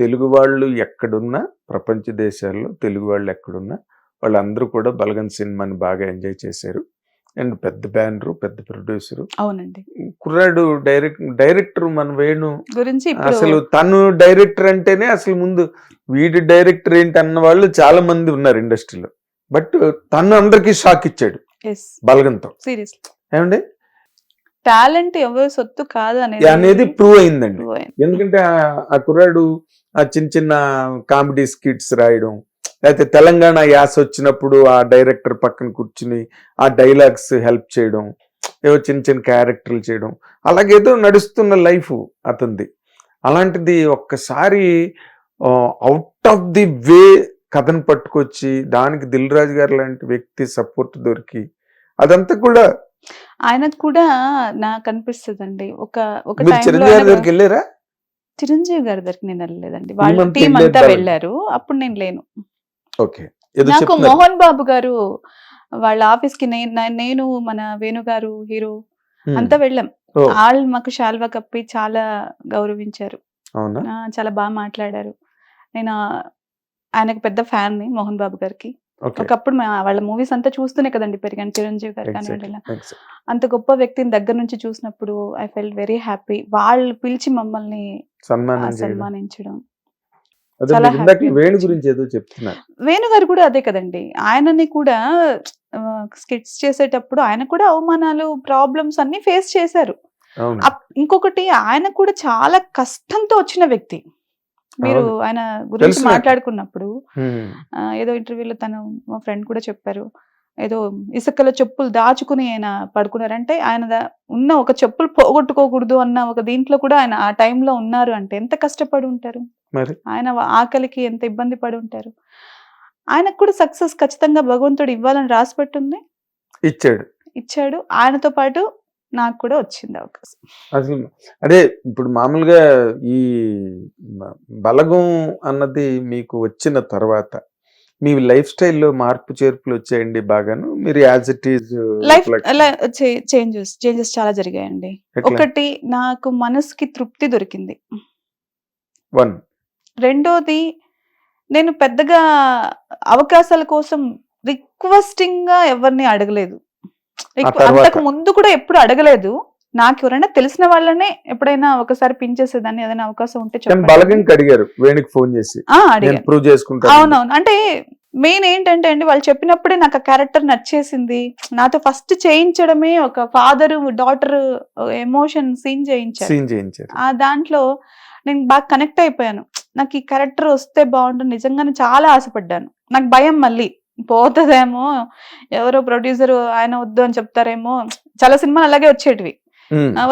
తెలుగు వాళ్ళు ఎక్కడున్నా ప్రపంచ దేశాల్లో తెలుగు వాళ్ళు ఎక్కడున్నా వాళ్ళందరూ కూడా బలగన్ సినిమాని బాగా ఎంజాయ్ చేశారు. అండ్ పెద్ద బ్యానరు పెద్ద ప్రొడ్యూసరు. అవునండి. కుర్రాడు డైరెక్ట్ డైరెక్టర్ మన వేణు గురించి అసలు తను డైరెక్టర్ అంటేనే అసలు ముందు వీడి డైరెక్టర్ ఏంటి అన్న వాళ్ళు చాలా మంది ఉన్నారు ఇండస్ట్రీలో. బట్ తను అందరికీ షాక్ ఇచ్చాడు. బలగంతో. సీరియస్ ఏమండి? టాలెంట్ ఎవరి సొత్తు కాదు అనేది అనేది ప్రూవ్ అయిందండి. ఎందుకంటే ఆ- ఆ కుర్రాడు ఆ చిన్న చిన్న కామెడీ స్కిట్స్ రాయడం లేకపోతే తెలంగాణ యాస వచ్చినప్పుడు ఆ డైరెక్టర్ పక్కన కూర్చుని ఆ డైలాగ్స్ హెల్ప్ చేయడం ఏవో చిన్న చిన్న క్యారెక్టర్లు చేయడం అలాగేదో నడుస్తున్న లైఫ్ అతనిది అలాంటిది ఒక్కసారి అవుట్ ఆఫ్ ది వే కథను పట్టుకొచ్చి దానికి దిల్ రాజు గారు లాంటి వ్యక్తి సపోర్ట్ దొరికి అదంతా కూడా ఆయనకు కూడా నాకు అనిపిస్తుందండి. ఒక ఒక దగ్గరికి వెళ్ళారా? చిరంజీవి గారి దగ్గరికి నేను వెళ్ళలేదండి. వాళ్ళ టీం అంతా. వెళ్ళారు. అప్పుడు నేను లేను. నాకు మోహన్ బాబు గారు వాళ్ళ ఆఫీస్కి నేను మన వేణు గారు హీరో. అంతా వెళ్ళాం. వాళ్ళు మాకు శాల్వా కప్పి చాలా గౌరవించారు. చాలా బాగా మాట్లాడారు. నేను ఆయనకు పెద్ద ఫ్యాన్ని మోహన్ బాబు గారికి. ఒకప్పుడు వాళ్ళ మూవీస్ అంతా చూస్తూనే కదండి పెరిగాను. చిరంజీవి గారు. కానివ్వండి. అంత గొప్ప వ్యక్తిని దగ్గర నుంచి చూసినప్పుడు ఐ ఫెల్ వెరీ హ్యాపీ వాళ్ళు పిలిచి మమ్మల్ని సన్మానించడం. వేణు. గురించి ఏదో చెప్తున్నారు. వేణు గారు కూడా అదే కదండి. ఆయనని కూడా స్కిట్స్ చేసేటప్పుడు ఆయన కూడా అవమానాలు ప్రాబ్లమ్స్ అన్ని ఫేస్ చేశారు. ఇంకొకటి ఆయన కూడా చాలా కష్టంతో వచ్చిన వ్యక్తి. మీరు. ఆయన గురించి. మాట్లాడుకున్నప్పుడు ఏదో ఇంటర్వ్యూలో తను మా ఫ్రెండ్ కూడా చెప్పారు. ఏదో ఇసుకలో చెప్పులు దాచుకుని ఆయన పడుకున్నారంటే ఆయన ఉన్న ఒక చెప్పులు పోగొట్టుకోకూడదు అన్న ఒక దీంట్లో కూడా ఆయన ఆ టైంలో ఉన్నారు అంటే ఎంత కష్టపడి ఉంటారు? ఆయన ఆకలికి ఎంత ఇబ్బంది పడి ఉంటారు? ఆయనకు కూడా సక్సెస్ ఖచ్చితంగా భగవంతుడు ఇవ్వాలని రాసి పెట్టుంది? ఇచ్చాడు. ఇచ్చాడు. ఆయనతో పాటు నాకు కూడా వచ్చింది అవకాశం. అసలు అదే ఇప్పుడు మామూలుగా ఈ బలగం అన్నది మీకు వచ్చిన తర్వాత మీ లైఫ్ స్టైల్లో మార్పు చేర్పులు వచ్చాయండి బాగాను? మీరు as it is life changes changes చాలా జరిగాయండి. ఒకటి నాకు మనసుకి తృప్తి దొరికింది. వన్. రెండోది నేను పెద్దగా అవకాశాల కోసం రిక్వెస్టింగ్గా ఎవరిని అడగలేదు? అంతకు ముందు కూడా ఎప్పుడు అడగలేదు. నాకు ఎవరైనా తెలిసిన వాళ్ళనే ఎప్పుడైనా ఒకసారి పించేసేదాన్ని ఏదైనా అవకాశం ఉంటే చెప్పండి. అడిగారు వేణుకి ఫోన్ చేసి? ప్రూవ్ అవునవును. అంటే మెయిన్ ఏంటంటే అండి వాళ్ళు చెప్పినప్పుడే నాకు ఆ క్యారెక్టర్ నచ్చేసింది. నాతో ఫస్ట్ చేయించడమే ఒక ఫాదర్ డాటర్ ఎమోషన్ సీన్ చేయించారు. సీన్ చేయించారు. ఆ దాంట్లో నేను బాగా కనెక్ట్ అయిపోయాను. నాకు ఈ క్యారెక్టర్ వస్తే బాగుంటుంది నిజంగానే చాలా ఆశపడ్డాను. నాకు భయం మళ్ళీ. పోతుందేమో ఎవరో ప్రొడ్యూసర్ ఆయన వద్దు అని చెప్తారేమో. చాలా సినిమాలు అలాగే వచ్చేటివి.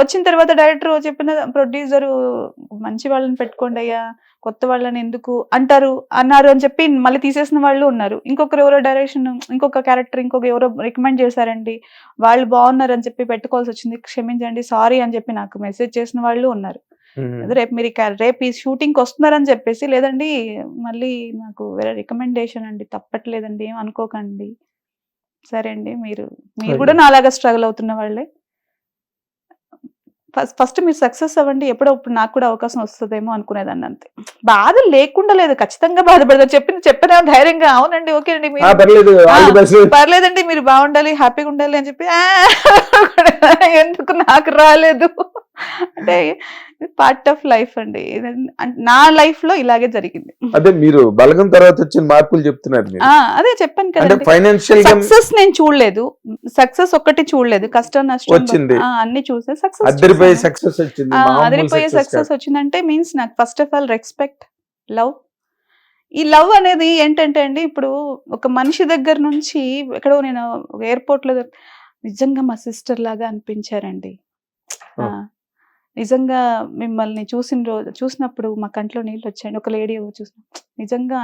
వచ్చిన తర్వాత డైరెక్టర్ చెప్పిన ప్రొడ్యూసర్ మంచి వాళ్ళని పెట్టుకోండి అయ్యా కొత్త వాళ్ళని ఎందుకు? అంటారు అన్నారు అని చెప్పి మళ్ళీ తీసేసిన వాళ్ళు ఉన్నారు. ఇంకొకరు ఎవరో డైరెక్షన్ ఇంకొక క్యారెక్టర్ ఇంకొక ఎవరో రికమెండ్ చేశారండి. వాళ్ళు బాగున్నారు అని చెప్పి పెట్టుకోవాల్సి వచ్చింది క్షమించండి సారీ అని చెప్పి నాకు మెసేజ్ చేసిన వాళ్ళు ఉన్నారు. రేపు మీరు రేపు ఈ షూటింగ్కి వస్తున్నారని చెప్పేసి లేదండి మళ్ళీ నాకు వేరే రికమెండేషన్ అండి తప్పట్లేదండి ఏం అనుకోకండి. సరే అండి మీరు మీరు కూడా. నాలాగా స్ట్రగుల్ అవుతున్న వాళ్ళే. ఫస్ట్ ఫస్ట్ మీరు సక్సెస్ అవ్వండి ఎప్పుడో ఇప్పుడు నాకు కూడా అవకాశం వస్తుందేమో అనుకునేదాన్ని అంతే. బాధ లేకుండా లేదు ఖచ్చితంగా బాధపడతారు చెప్పిన చెప్పిన ధైర్యంగా అవునండి ఓకే అండి మీరు పర్లేదండి మీరు బాగుండాలి హ్యాపీగా ఉండాలి అని చెప్పి "ఆ, ఎందుకు నాకు రాలేదు? అంటే పార్ట్ ఆఫ్ లైఫ్ అండి. నా లైఫ్లో ఇలాగే జరిగింది. అదే మీరు బలగం తర్వాత వచ్చిన మార్పులు చెప్తున్నారు అదే చెప్పాను కదండి. ఫైనాన్షియల్ సక్సెస్ నేను చూడలేదు. సక్సెస్ ఒక్కటి చూడలేదు. కష్టం నష్టం వచ్చింది. అన్ని చూసా సక్సెస్ సక్సెస్ వచ్చింది. అదిరిపోయే సక్సెస్ కాదు. వచ్చిందంటే మీన్స్ నాకు first of all respect love ఈ లవ్ అనేది ఏంటంటే అండి ఇప్పుడు ఒక మనిషి దగ్గర నుంచి ఎక్కడో నేను ఎయిర్పోర్ట్లో నిజంగా మా సిస్టర్ లాగా అనిపించారండి. నిజంగా మిమ్మల్ని చూసిన రోజు చూసినప్పుడు మా కంట్లో నీళ్ళు వచ్చాయండి. ఒక లేడీ చూసిన నిజంగా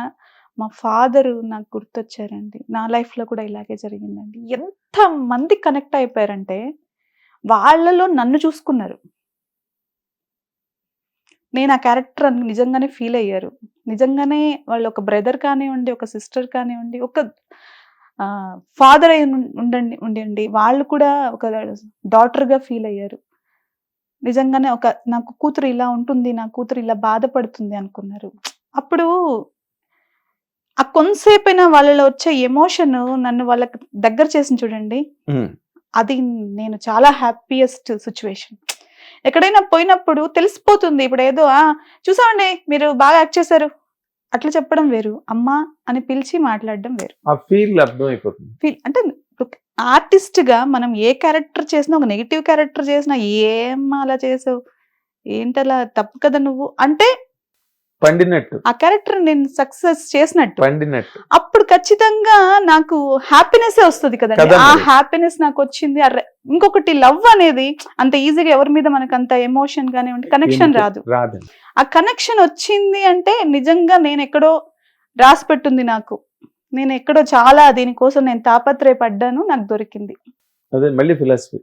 మా ఫాదర్ నాకు గుర్తొచ్చారండి. నా లైఫ్లో కూడా ఇలాగే జరిగిందండి. ఎంత మంది కనెక్ట్ అయిపోయారంటే వాళ్ళలో నన్ను చూసుకున్నారు. నేను ఆ క్యారెక్టర్ అని నిజంగానే ఫీల్ అయ్యారు. నిజంగానే వాళ్ళు ఒక బ్రదర్ కానివ్వండి ఒక సిస్టర్ కానివ్వండి ఒక ఫాదర్ అయి ఉండండి ఉండండి వాళ్ళు కూడా ఒక డాటర్గా ఫీల్ అయ్యారు. నిజంగానే ఒక నాకు కూతురు ఇలా ఉంటుంది నా కూతురు ఇలా బాధపడుతుంది అనుకున్నారు. అప్పుడు ఆ కొంతసేపైనా వాళ్ళలో వచ్చే ఎమోషన్ నన్ను వాళ్ళకి దగ్గర చేసింది చూడండి. అది నేను చాలా హ్యాపీయెస్ట్ సిచ్యువేషన్ ఎక్కడైనా పోయినప్పుడు తెలిసిపోతుంది ఇప్పుడు ఏదో ఆ చూసామండి మీరు బాగా యాక్ట్ చేశారు. అట్లా చెప్పడం వేరు. అమ్మా అని పిలిచి మాట్లాడడం వేరు. ఫీల్ అర్థం అయిపోతుంది ఫీల్ అంటే ఆర్టిస్ట్గా మనం ఏ క్యారెక్టర్ చేసినా ఒక నెగిటివ్ క్యారెక్టర్ చేసినా ఏం అలా చేసావు? ఏంటలా? తప్పు కదా నువ్వు? అంటే పండినట్టు. ఆ క్యారెక్టర్ నేను సక్సెస్ చేసినట్టు. పండినట్టు. అప్పుడు ఖచ్చితంగా నాకు హ్యాపీనెస్ వస్తుంది కదండి. కదా ఆ. హ్యాపీనెస్ నాకు వచ్చింది. అర్రే ఇంకొకటి లవ్ అనేది అంత ఈజీగా ఎవరి మీద మనకు అంత ఎమోషన్ కానివ్వండి కనెక్షన్ ఎందుకు? రాదు. రాదండి. ఆ కనెక్షన్ వచ్చింది అంటే నిజంగా నేను ఎక్కడో రాసి పెట్టుంది నాకు. నేను ఎక్కడో చాలా దీనికోసం నేను తాపత్రయపడ్డాను నాకు దొరికింది. అదే మళ్ళీ ఫిలాసఫీ.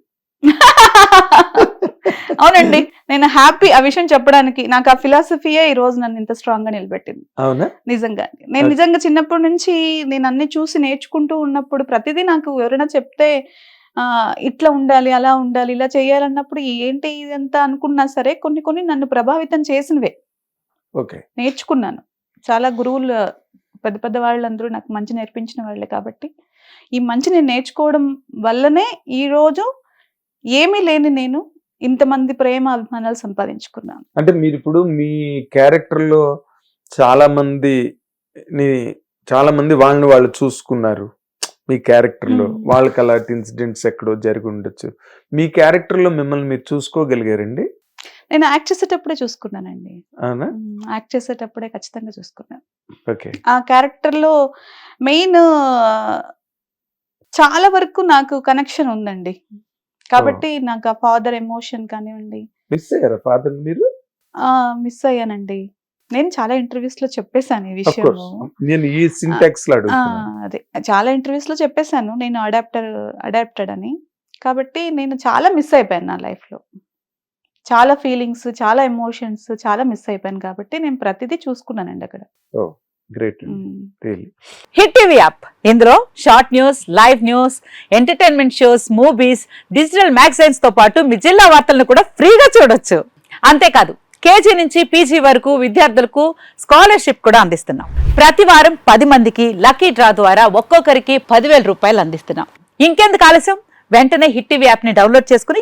అవునండి. నేను హ్యాపీ ఆ విషయం చెప్పడానికి నాకు ఆ ఫిలాసఫీయే ఈ రోజు నన్ను ఇంత స్ట్రాంగ్గా నిలబెట్టింది. అవునా? నిజంగా. నేను. నిజంగా చిన్నప్పటి నుంచి నేను అన్ని చూసి నేర్చుకుంటూ ఉన్నప్పుడు ప్రతిదీ నాకు ఎవరైనా చెప్తే ఆ ఇట్లా ఉండాలి అలా ఉండాలి ఇలా చేయాలన్నప్పుడు ఏంటి ఇదంతా అనుకున్నా సరే కొన్ని కొన్ని నన్ను ప్రభావితం చేసినవే. ఓకే. నేర్చుకున్నాను. చాలా గురువులు పెద్ద పెద్ద వాళ్ళందరూ నాకు మంచి నేర్పించిన వాళ్ళే కాబట్టి ఈ మంచి నేను నేర్చుకోవడం వల్లనే ఈ రోజు ఏమీ లేని నేను ఇంతమంది ప్రేమ అభిమానాలు సంపాదించుకున్నాను. అంటే మీరు ఇప్పుడు మీ క్యారెక్టర్లో చాలా మంది చాలా మంది వాళ్ళని వాళ్ళు చూసుకున్నారు. మీ క్యారెక్టర్లో మ్మ్. వాళ్ళకి అలాంటి ఇన్సిడెంట్స్ ఎక్కడో జరిగి ఉండొచ్చు. మీ క్యారెక్టర్లో మిమ్మల్ని మీరు చూసుకోగలిగారండి? నేను యాక్ట్ చేసేటప్పుడే చూసుకున్నానండి. యాక్ట్ చేసేటప్పుడే ఖచ్చితంగా చూసుకున్నాను ఆ క్యారెక్టర్లో మెయిన్ చాలా వరకు నాకు కనెక్షన్ ఉందండి. కాబట్టి నాకు ఆ ఫాదర్ ఎమోషన్ కానివ్వండి. మిస్ అయ్యారా ఫాదర్ మీరు? మిస్ అయ్యానండి. నేను చాలా ఇంటర్వ్యూస్లో చెప్పేశాను ఈ విషయం. నేను ఈ సింటాక్స్లో అదే. చాలా ఇంటర్వ్యూస్లో చెప్పేశాను. నేను అడాప్టర్ అడాప్టెడ్ అని. కాబట్టి నేను చాలా మిస్ అయిపోయాను నా లైఫ్లో చాలా ఫీలింగ్స్ చాలా ఎమోషన్స్ చాలా మిస్ అయిపోయాను కాబట్టి నేను ప్రతిదీ చూసుకున్నానండి అక్కడ. Great hit TV app. ఇందులో short news live news entertainment shows movies digital మ్యాగజైన్స్తో పాటు మీ జిల్లా వార్తలను కూడా ఫ్రీగా చూడొచ్చు. అంతేకాదు కేజీ నుంచి పీజీ వరకు విద్యార్థులకు స్కాలర్షిప్ కూడా అందిస్తున్నాం. ప్రతి వారం పది మందికి లక్కీ డ్రా ద్వారా ఒక్కొక్కరికి పదివేల రూపాయలు అందిస్తున్నాం. ఇంకెందుకు ఆలస్యం? వెంటనే హిట్ టీవీ యాప్ని డౌన్లోడ్ చేసుకుని